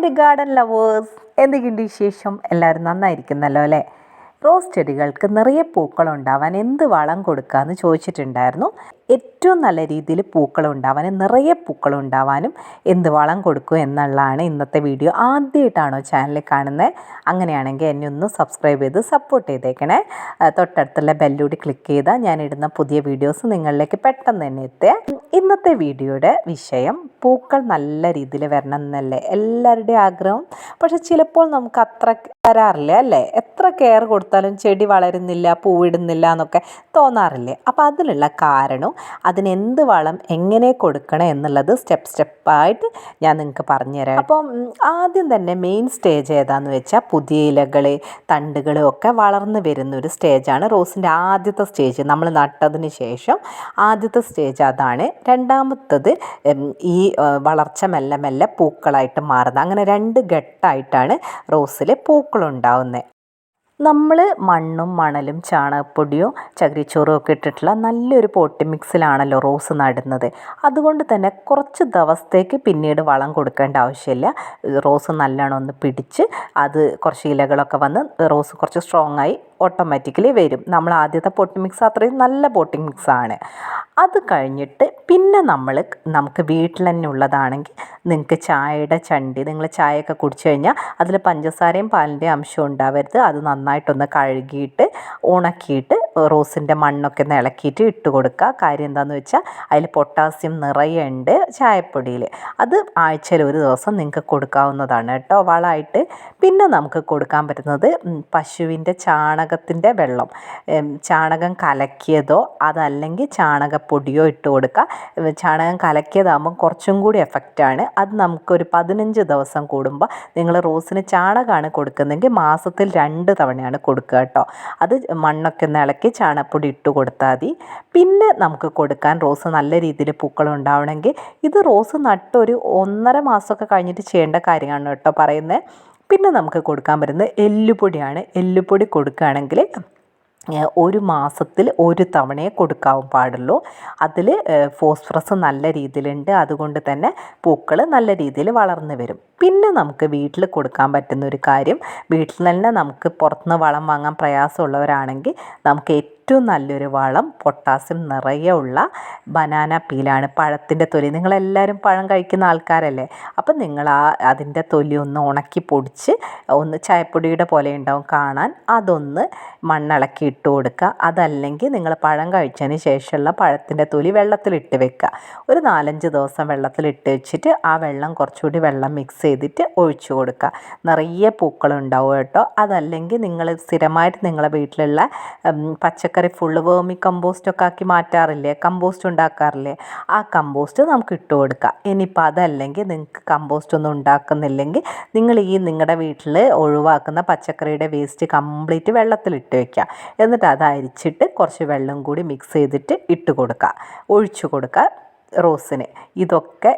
എന്റെ garden lovers എന്തെങ്കിലും വിശേഷം എല്ലാവരും നന്നായിരിക്കുന്നല്ലോ അല്ലേ? റോസ് ചെടികൾക്ക് നിറയെ പൂക്കളുണ്ടാവാൻ എന്ത് വളം കൊടുക്കാമെന്ന് ചോദിച്ചിട്ടുണ്ടായിരുന്നു. ഏറ്റവും നല്ല രീതിയിൽ പൂക്കളുണ്ടാവാനും നിറയെ പൂക്കളുണ്ടാവാനും എന്ത് വളം കൊടുക്കും എന്നുള്ളതാണ് ഇന്നത്തെ വീഡിയോ. ആദ്യമായിട്ടാണോ ചാനൽ കാണുന്നത് അങ്ങനെയാണെങ്കിൽ എന്നെ ഒന്ന് സബ്സ്ക്രൈബ് ചെയ്ത് സപ്പോർട്ട് ചെയ്തേക്കണേ. തൊട്ടടുത്തുള്ള ബെല്ലൂടി ക്ലിക്ക് ചെയ്താൽ ഞാൻ ഇടുന്ന പുതിയ വീഡിയോസ് നിങ്ങളിലേക്ക് പെട്ടെന്ന് തന്നെ എത്തുക. ഇന്നത്തെ വീഡിയോയുടെ വിഷയം പൂക്കൾ നല്ല രീതിയിൽ വരണം എന്നല്ലേ? എല്ലാവരുടെയും ആഗ്രഹം. പക്ഷെ ചിലപ്പോൾ നമുക്ക് അത്ര വരാറില്ല അല്ലേ? എത്ര കെയർ കൊടുത്താലും ചെടി വളരുന്നില്ല പൂവിടുന്നില്ല എന്നൊക്കെ തോന്നാറില്ലേ? അപ്പോൾ അതിനുള്ള കാരണവും അതിനെന്ത് വളം എങ്ങനെ കൊടുക്കണം എന്നുള്ളത് സ്റ്റെപ്പ് സ്റ്റെപ്പായിട്ട് ഞാൻ നിങ്ങൾക്ക് പറഞ്ഞുതരാം. അപ്പം ആദ്യം തന്നെ മെയിൻ സ്റ്റേജ് ഏതാന്ന് വെച്ചാൽ പുതിയ ഇലകൾ തണ്ടുകൾ ഒക്കെ വളർന്നു വരുന്ന ഒരു സ്റ്റേജാണ് റോസിന്റെ ആദ്യത്തെ സ്റ്റേജ്. നമ്മൾ നട്ടതിന് ശേഷം ആദ്യത്തെ സ്റ്റേജ് അതാണ്. രണ്ടാമത്തത് ഈ വളർച്ച മെല്ലെ മെല്ലെ പൂക്കളായിട്ട് മാറുന്നത്. അങ്ങനെ രണ്ട് ഘട്ടമായിട്ടാണ് റോസിൽ പൂക്കളുണ്ടാവുന്നത് നമ്മൾ മണ്ണും മണലും ചാണകപ്പൊടിയും ചകിരിച്ചോറും ഒക്കെ ഇട്ടിട്ടുള്ള നല്ലൊരു പോട്ടി മിക്സിലാണല്ലോ റോസ് നടുന്നത്. അതുകൊണ്ട് തന്നെ കുറച്ച് ദിവസത്തേക്ക് പിന്നീട് വളം കൊടുക്കേണ്ട ആവശ്യമില്ല. റോസ് നല്ലോണം ഒന്ന് പിടിച്ച് അത് കുറച്ച് ഇലകളൊക്കെ വന്ന് റോസ് കുറച്ച് സ്ട്രോങ് ആയി ഓട്ടോമാറ്റിക്കലി വരും. നമ്മൾ ആദ്യത്തെ പൊട്ടി മിക്സ് അത്രയും നല്ല പോട്ടിംഗ് മിക്സ് ആണ്. അത് കഴിഞ്ഞിട്ട് പിന്നെ നമ്മൾ നമുക്ക് വീട്ടിൽ തന്നെ ഉള്ളതാണെങ്കിൽ നിങ്ങൾക്ക് ചായയുടെ ചണ്ടി നിങ്ങൾ ചായയൊക്കെ കുടിച്ചു കഴിഞ്ഞാൽ അതിൽ പഞ്ചസാരയും പാലിന്റെയും അംശം ഉണ്ടാവരുത്. അത് നന്നായിട്ടൊന്ന് കഴുകിയിട്ട് ഉണക്കിയിട്ട് റോസിന്റെ മണ്ണൊക്കെ ഒന്ന് ഇളക്കിയിട്ട് ഇട്ട് കൊടുക്കുക. കാര്യം എന്താണെന്ന് വെച്ചാൽ അതിൽ പൊട്ടാസ്യം നിറയെ ഉണ്ട് ചായപ്പൊടിയിൽ. അത് ആഴ്ചയിൽ ഒരു ദിവസം നിങ്ങൾക്ക് കൊടുക്കാവുന്നതാണ് കേട്ടോ. വളമായിട്ട് പിന്നെ നമുക്ക് കൊടുക്കാൻ പറ്റുന്നത് പശുവിന്റെ ചാണകത്തിന്റെ വെള്ളം. ചാണകം കലക്കിയതോ അതല്ലെങ്കിൽ ചാണകപ്പൊടിയോ ഇട്ട് കൊടുക്കുക. ചാണകം കലക്കിയതാകുമ്പോൾ കുറച്ചും കൂടി എഫക്റ്റാണ് അത് നമുക്കൊരു പതിനഞ്ച് ദിവസം കൂടുമ്പോൾ നിങ്ങൾ റോസിന് ചാണകമാണ് കൊടുക്കുന്നതെങ്കിൽ മാസത്തിൽ രണ്ട് തവണയാണ് കൊടുക്കുക കേട്ടോ. അത് മണ്ണൊക്കെ ഒന്ന് ഇളക്കി ചാണകപ്പൊടി ഇട്ട് കൊടുത്താൽ മതി. പിന്നെ നമുക്ക് കൊടുക്കാൻ റോസ് നല്ല രീതിയിൽ പൂക്കൾ ഉണ്ടാവണമെങ്കിൽ ഇത് റോസ് നട്ടൊരു ഒന്നര മാസമൊക്കെ കഴിഞ്ഞിട്ട് ചെയ്യേണ്ട കാര്യമാണ് കേട്ടോ പറയുന്നത്. പിന്നെ നമുക്ക് കൊടുക്കാൻ പറ്റുന്നത് എല്ലുപൊടിയാണ്. എല്ലുപൊടി കൊടുക്കുകയാണെങ്കിൽ ഒരു മാസത്തിൽ ഒരു തവണയെ കൊടുക്കാൻ പാടുള്ളൂ. അതിൽ ഫോസ്ഫറസ് നല്ല രീതിയിലുണ്ട്. അതുകൊണ്ട് തന്നെ പൂക്കൾ നല്ല രീതിയിൽ വളർന്നു വരും. പിന്നെ നമുക്ക് വീട്ടിൽ കൊടുക്കാൻ പറ്റുന്ന ഒരു കാര്യം വീട്ടിൽ തന്നെ നമുക്ക് പുറത്തുനിന്ന് വളം വാങ്ങാൻ പ്രയാസമുള്ളവരാണെങ്കിൽ നമുക്ക് ഏറ്റവും നല്ലൊരു വളം പൊട്ടാസ്യം നിറയെ ഉള്ള ബനാന പീലാണ്. പഴത്തിന്റെ തൊലി. നിങ്ങളെല്ലാവരും പഴം കഴിക്കുന്ന ആൾക്കാരല്ലേ? അപ്പം നിങ്ങൾ ആ അതിന്റെ തൊലി ഒന്ന് ഉണക്കി പൊടിച്ച് ഒന്ന് ചായപ്പൊടിയുടെ പോലെ ഉണ്ടാവും കാണാൻ. അതൊന്ന് മണ്ണിളക്കി ഇട്ട് കൊടുക്കുക. അതല്ലെങ്കിൽ നിങ്ങൾ പഴം കഴിച്ചതിന് ശേഷമുള്ള പഴത്തിന്റെ തൊലി വെള്ളത്തിലിട്ട് വെക്കുക. ഒരു നാലഞ്ച് ദിവസം വെള്ളത്തിലിട്ട് വെച്ചിട്ട് ആ വെള്ളം കുറച്ചുകൂടി വെള്ളം മിക്സ് ചെയ്തിട്ട് ഒഴിച്ചു കൊടുക്കുക. നിറയെ പൂക്കളുണ്ടാവും കേട്ടോ. അതല്ലെങ്കിൽ നിങ്ങൾ സ്ഥിരമായിട്ട് നിങ്ങളെ വീട്ടിലുള്ള ഉം, പച്ചക്കറി ഫുള്ള് വേമി കമ്പോസ്റ്റൊക്കെ ആക്കി മാറ്റാറില്ലേ? കമ്പോസ്റ്റ് ഉണ്ടാക്കാറില്ലേ? ആ കമ്പോസ്റ്റ് നമുക്ക് ഇട്ട് കൊടുക്കാം. ഇനിയിപ്പോൾ അതല്ലെങ്കിൽ നിങ്ങൾക്ക് കമ്പോസ്റ്റ് ഒന്നും ഉണ്ടാക്കുന്നില്ലെങ്കിൽ നിങ്ങൾ ഈ നിങ്ങളുടെ വീട്ടിൽ ഒഴിവാക്കുന്ന പച്ചക്കറിയുടെ വേസ്റ്റ് കംപ്ലീറ്റ് വെള്ളത്തിൽ ഇട്ട് വയ്ക്കുക എന്നിട്ട് അത് അരിച്ചിട്ട് കുറച്ച് വെള്ളം കൂടി മിക്സ് ചെയ്തിട്ട് ഇട്ട് കൊടുക്കുക ഒഴിച്ചു കൊടുക്കുക റോസിന്. ഇതൊക്കെ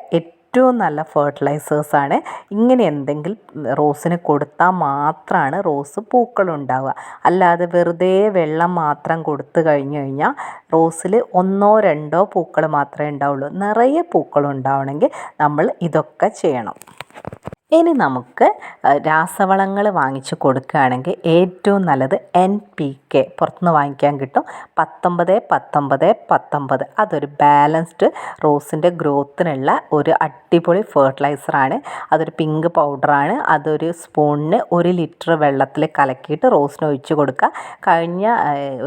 ഏറ്റവും നല്ല ഫെർട്ടിലൈസേഴ്സാണ്. ഇങ്ങനെ എന്തെങ്കിലും റോസിന് കൊടുത്താൽ മാത്രമാണ് റോസ് പൂക്കൾ പൂക്കളുണ്ടാവുക. അല്ലാതെ വെറുതെ വെള്ളം മാത്രം കൊടുത്തു കഴിഞ്ഞു കഴിഞ്ഞാൽ റോസിൽ ഒന്നോ രണ്ടോ പൂക്കൾ മാത്രമേ ഉണ്ടാവുള്ളൂ. നിറയെ പൂക്കൾ ഉണ്ടാവണമെങ്കിൽ നമ്മൾ ഇതൊക്കെ ചെയ്യണം. ഇനി നമുക്ക് രാസവളങ്ങൾ വാങ്ങിച്ച് കൊടുക്കുകയാണെങ്കിൽ ഏറ്റവും നല്ലത് എൻ പി കെ പുറത്തുനിന്ന് വാങ്ങിക്കാൻ കിട്ടും. പത്തൊമ്പത് പത്തൊമ്പത് പത്തൊമ്പത്. അതൊരു ബാലൻസ്ഡ് റോസിന്റെ ഗ്രോത്തിനുള്ള ഒരു അടിപൊളി ഫെർട്ടിലൈസറാണ് അതൊരു പിങ്ക് പൗഡറാണ് അതൊരു സ്പൂണിന് ഒരു ലിറ്റർ വെള്ളത്തിൽ കലക്കിയിട്ട് റോസിന് ഒഴിച്ച് കൊടുക്കുക. കഴിഞ്ഞ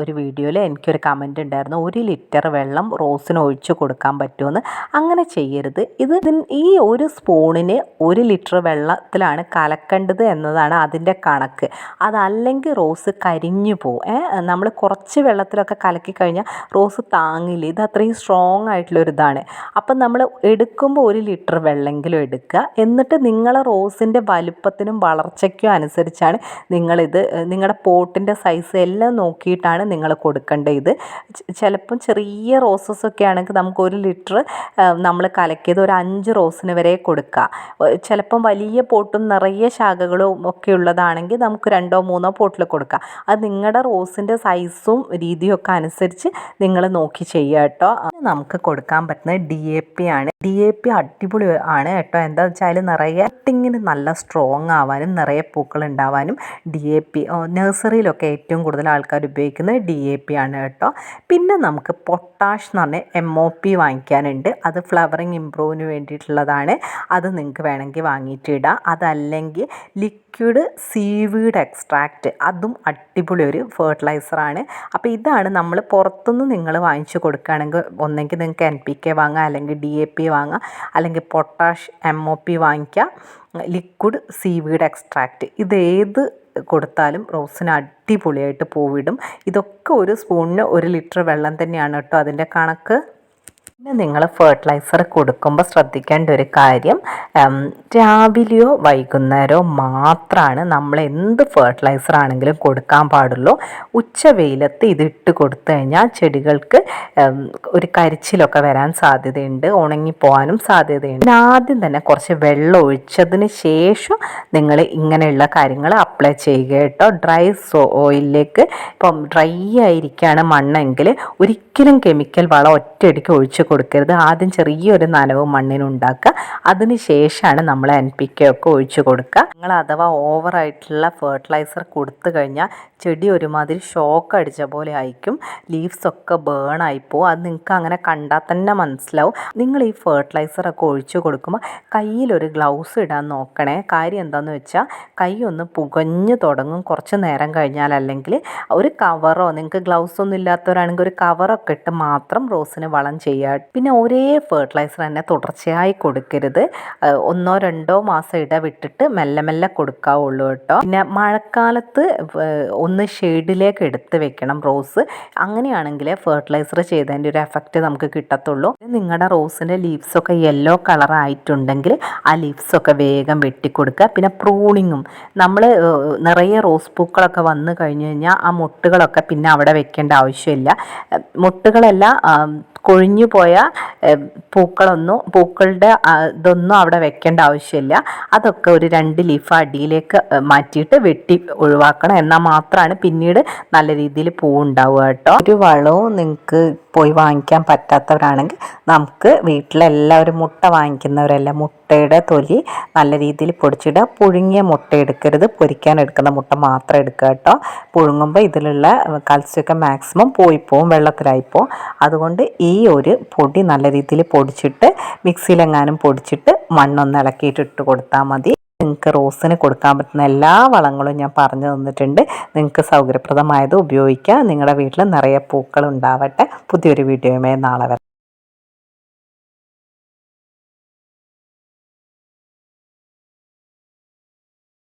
ഒരു വീഡിയോയിൽ എനിക്കൊരു കമന്റ് ഉണ്ടായിരുന്നു. ഒരു ലിറ്റർ വെള്ളം റോസിന് ഒഴിച്ച് കൊടുക്കാൻ പറ്റുമെന്ന് അങ്ങനെ ചെയ്യരുത്. ഇത് ഈ ഒരു സ്പൂണിന് ഒരു ലിറ്റർ വെള്ളത്തിലാണ് കലക്കേണ്ടത് എന്നതാണ് അതിന്റെ കണക്ക്. അതല്ലെങ്കിൽ റോസ് കരിഞ്ഞു പോകും. നമ്മൾ കുറച്ച് വെള്ളത്തിലൊക്കെ കലക്കി കഴിഞ്ഞാൽ റോസ് താങ്ങില്ല. ഇത് അത്രയും സ്ട്രോങ് ആയിട്ടുള്ള ഇതാണ്. അപ്പം നമ്മൾ എടുക്കുമ്പോൾ ഒരു ലിറ്റർ വെള്ളമെങ്കിലും എടുക്കുക. എന്നിട്ട് നിങ്ങളെ റോസിന്റെ വലുപ്പത്തിനും വളർച്ചയ്ക്കും അനുസരിച്ചാണ് നിങ്ങളിത് നിങ്ങളുടെ പോട്ടിന്റെ സൈസ് എല്ലാം നോക്കിയിട്ടാണ് നിങ്ങൾ കൊടുക്കേണ്ടത്. ഇത് ചിലപ്പം ചെറിയ റോസസ് ഒക്കെ ആണെങ്കിൽ നമുക്ക് ഒരു ലിറ്റർ നമ്മൾ കലക്കിയത് ഒരു അഞ്ച് റോസിന് വരെ കൊടുക്കുക ചിലപ്പം വലിയ പോട്ടും നിറയെ ശാഖകളും ഒക്കെ ഉള്ളതാണെങ്കിൽ നമുക്ക് രണ്ടോ മൂന്നോ പോട്ടിൽ കൊടുക്കാം. അത് നിങ്ങളുടെ റോസിന്റെ സൈസും രീതിയും ഒക്കെ അനുസരിച്ച് നിങ്ങൾ നോക്കി ചെയ്യുക കേട്ടോ നമുക്ക് കൊടുക്കാൻ പറ്റുന്നത് ഡി എ പി ആണ്. ഡി എ പി അടിപൊളി ആണ് കേട്ടോ. എന്താ വെച്ചാൽ നിറയെ കട്ടിങ്ങിന് നല്ല സ്ട്രോങ് ആവാനും നിറയെ പൂക്കൾ ഉണ്ടാവാനും ഡി എ പി നഴ്സറിയിലൊക്കെ ഏറ്റവും കൂടുതൽ ആൾക്കാർ ഉപയോഗിക്കുന്നത് ഡി എ പി ആണ് കേട്ടോ. പിന്നെ നമുക്ക് പൊട്ടാഷ് എന്ന് പറഞ്ഞ എം ഒ പി വാങ്ങിക്കാനുണ്ട്. അത് ഫ്ലവറിങ് ഇമ്പ്രൂവിന് വേണ്ടിയിട്ടുള്ളതാണ്. അത് നിങ്ങൾക്ക് വേണമെങ്കിൽ വാങ്ങിയിട്ട് ഇടാം. അതല്ലെങ്കിൽ ലിക്വിഡ് സീവീഡ് എക്സ്ട്രാക്റ്റ് അതും അടിപൊളി ഒരു ഫെർട്ടിലൈസറാണ് അപ്പോൾ ഇതാണ് നമ്മൾ പുറത്തുനിന്ന് നിങ്ങൾ വാങ്ങിച്ചു കൊടുക്കുകയാണെങ്കിൽ ഒന്നെങ്കിൽ നിങ്ങൾക്ക് എൻ പി കെ വാങ്ങാം അല്ലെങ്കിൽ ഡി എ പി വാങ്ങാം. അല്ലെങ്കിൽ പൊട്ടാഷ് എം ഒ പി വാങ്ങിക്കുക ലിക്വിഡ് സീവീഡ് എക്സ്ട്രാക്റ്റ് ഇത് ഏത് കൊടുത്താലും റോസിന് അടിപൊളിയായിട്ട് പൂവിടും. ഇതൊക്കെ ഒരു സ്പൂണിന് ഒരു ലിറ്റർ വെള്ളം തന്നെയാണ് കേട്ടോ അതിന്റെ കണക്ക്. പിന്നെ നിങ്ങൾ ഫെർട്ടിലൈസർ കൊടുക്കുമ്പോൾ ശ്രദ്ധിക്കേണ്ട ഒരു കാര്യം രാവിലെയോ വൈകുന്നേരമോ മാത്രമാണ് നമ്മൾ എന്ത് ഫെർട്ടിലൈസർ ആണെങ്കിലും കൊടുക്കാൻ പാടുള്ളൂ. ഉച്ച വെയിലത്ത് ഇതിട്ട് കൊടുത്തു കഴിഞ്ഞാൽ ചെടികൾക്ക് ഒരു കരിച്ചിലൊക്കെ വരാൻ സാധ്യതയുണ്ട് ഉണങ്ങിപ്പോകാനും സാധ്യതയുണ്ട്. ആദ്യം തന്നെ കുറച്ച് വെള്ളം ഒഴിച്ചതിന് ശേഷം നിങ്ങൾ ഇങ്ങനെയുള്ള കാര്യങ്ങൾ അപ്ലൈ ചെയ്യുക കേട്ടോ. ഡ്രൈ ഓയിലിലേക്ക് ഇപ്പം ഡ്രൈ ആയിരിക്കുകയാണ് മണ്ണെങ്കിൽ ഒരിക്കലും കെമിക്കൽ വളം ഒറ്റയടിക്ക് ഒഴിച്ച് കൊടുക്കരുത്. ആദ്യം ചെറിയൊരു നനവ് മണ്ണിനുണ്ടാക്കുക അതിന് ശേഷമാണ് നമ്മൾ എൻ പി കെ ഒക്കെ ഒഴിച്ചു കൊടുക്കുക. നിങ്ങൾ അഥവാ ഓവറായിട്ടുള്ള ഫെർട്ടിലൈസർ കൊടുത്തു കഴിഞ്ഞാൽ ചെടി ഒരുമാതിരി ഷോക്ക് അടിച്ച പോലെ ആയിരിക്കും. ലീവ്സ് ഒക്കെ ബേൺ ആയിപ്പോവും അത് നിങ്ങൾക്ക് അങ്ങനെ കണ്ടാൽ തന്നെ മനസ്സിലാവും. നിങ്ങൾ ഈ ഫെർട്ടിലൈസർ ഒക്കെ ഒഴിച്ചു കൊടുക്കുമ്പോൾ കയ്യിലൊരു ഗ്ലൗസ് ഇടാൻ നോക്കണേ. കാര്യം എന്താണെന്ന് വെച്ചാൽ കൈ ഒന്ന് പുകഞ്ഞു തുടങ്ങും കുറച്ച് നേരം കഴിഞ്ഞാൽ അല്ലെങ്കിൽ ഒരു കവറോ നിങ്ങൾക്ക് ഗ്ലൗസ് ഒന്നും ഇല്ലാത്തവരാണെങ്കിൽ ഒരു കവറൊക്കെ ഇട്ട് മാത്രം റോസിന് വളം ചെയ്യുക പിന്നെ ഒരേ ഫെർട്ടിലൈസർ തന്നെ തുടർച്ചയായി കൊടുക്കരുത്. ഒന്നോ രണ്ടോ മാസം ഇടവിട്ടിട്ട് മെല്ലെ മെല്ലെ കൊടുക്കാവുള്ളൂ കേട്ടോ. പിന്നെ മഴക്കാലത്ത് ഒന്ന് ഷെയ്ഡിലേക്ക് എടുത്ത് വെക്കണം റോസ് അങ്ങനെയാണെങ്കിൽ ഫെർട്ടിലൈസർ ചെയ്തതിന്റെ ഒരു എഫക്റ്റ് നമുക്ക് കിട്ടത്തുള്ളൂ. നിങ്ങളുടെ റോസിന്റെ ലീവ്സൊക്കെ യെല്ലോ കളർ ആയിട്ടുണ്ടെങ്കിൽ ആ ലീവ്സൊക്കെ വേഗം വെട്ടിക്കൊടുക്കുക. പിന്നെ പ്രൂണിങ്ങും നമ്മൾ നിറയെ റോസ് പൂക്കളൊക്കെ വന്നു കഴിഞ്ഞു കഴിഞ്ഞാൽ ആ മുട്ടുകളൊക്കെ പിന്നെ അവിടെ വെക്കേണ്ട ആവശ്യമില്ല. മുട്ടുകളെല്ലാം കൊഴിഞ്ഞു പോയ പൂക്കളൊന്നും പൂക്കളുടെ ഇതൊന്നും അവിടെ വെക്കേണ്ട ആവശ്യമില്ല. അതൊക്കെ ഒരു രണ്ട് ലീഫ് അടിയിലേക്ക് മാറ്റിയിട്ട് വെട്ടി ഒഴിവാക്കണം. എന്നാൽ മാത്രമാണ് പിന്നീട് നല്ല രീതിയിൽ പൂവുണ്ടാവുക കേട്ടോ. ഒരു വളവും നിങ്ങൾക്ക് പോയി വാങ്ങിക്കാൻ പറ്റാത്തവരാണെങ്കിൽ നമുക്ക് വീട്ടിലെല്ലാവരും മുട്ട വാങ്ങിക്കുന്നവരെല്ലാം? മുട്ടയുടെ തൊലി നല്ല രീതിയിൽ പൊടിച്ചിടുക. പുഴുങ്ങിയ മുട്ട എടുക്കരുത്. പൊരിക്കാൻ എടുക്കുന്ന മുട്ട മാത്രം എടുക്കുക കേട്ടോ. പുഴുങ്ങുമ്പോൾ ഇതിലുള്ള കൽസ്യമൊക്കെ മാക്സിമം പോയി പോവും വെള്ളത്തിലായിപ്പോവും അതുകൊണ്ട് ഈ ഒരു പൊടി നല്ല രീതിയിൽ പൊടിച്ചിട്ട് മിക്സിയിലെങ്ങാനും പൊടിച്ചിട്ട് മണ്ണൊന്ന് ഇളക്കിയിട്ട് ഇട്ട് കൊടുത്താൽ മതി. നിങ്ങൾക്ക് റോസിന് കൊടുക്കാൻ പറ്റുന്ന എല്ലാ വളങ്ങളും ഞാൻ പറഞ്ഞു തന്നിട്ടുണ്ട്. നിങ്ങൾക്ക് സൗകര്യപ്രദമായത് ഉപയോഗിക്കുക നിങ്ങളുടെ വീട്ടിൽ നിറയെ പൂക്കൾ ഉണ്ടാവട്ടെ. പുതിയൊരു വീഡിയോയുമായി നാളെ വരാം.